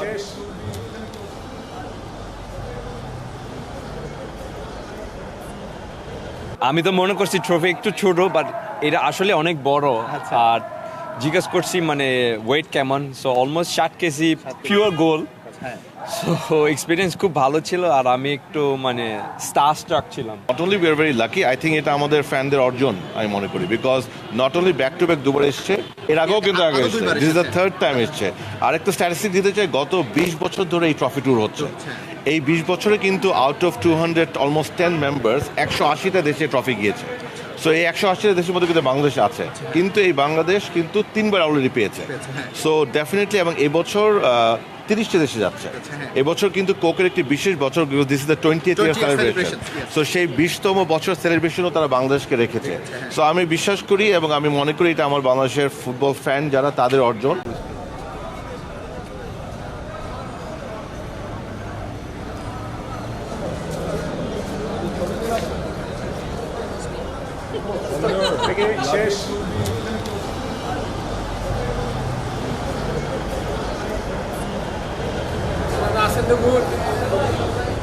শেষ। আমি তো মনে করছি ট্রফি একটু ছোট বাট এটা আসলে অনেক বড়। আর জিজ্ঞেস করছি মানে ওয়েট কেমন? সো অলমোস্ট ষাট KG pure goal so experience খুব ভালো ছিল আর আমি একটু মানে স্টার স্ট্রাক ছিলাম। Not only we are very lucky I think এটা আমাদের ফ্যানদের অর্জন আমি মনে করি। Because not only back to back দুবার এসছে এর আগেও কিন্তু আগে এসছে। দিস দ্য থার্ড টাইম এসছে। আরেকটা স্ট্যাটিস্টিক দিতে চাই গত বিশ বছর ধরে এই ট্রফি ট্যুর হচ্ছে। এই বিশ বছরে কিন্তু out of two hundred almost ten members একশো আশিটা দেশে ট্রফি গিয়েছে। সো এই একশো আশিটা দেশের মধ্যে কিন্তু বাংলাদেশ আছে। কিন্তু এই বাংলাদেশ কিন্তু তিনবার অলরেডি পেয়েছে। হ্যাঁ। সো ডেফিনেটলি এবং এবছর তিরিশটি দেশে যাচ্ছে। হ্যাঁ। এবছর কিন্তু কোকের একটি বিশেষ বছর this is the twenty eight year 20th celebration so সেই বিশতম বছর সেলিব্রেশনও তারা বাংলাদেশকে রেখেছে। সো আমি বিশ্বাস করি এবং আমি মনে করি এটা আমার বাংলাদেশের ফুটবল ফ্যান যারা তাদের অর্জন। শেষ muito.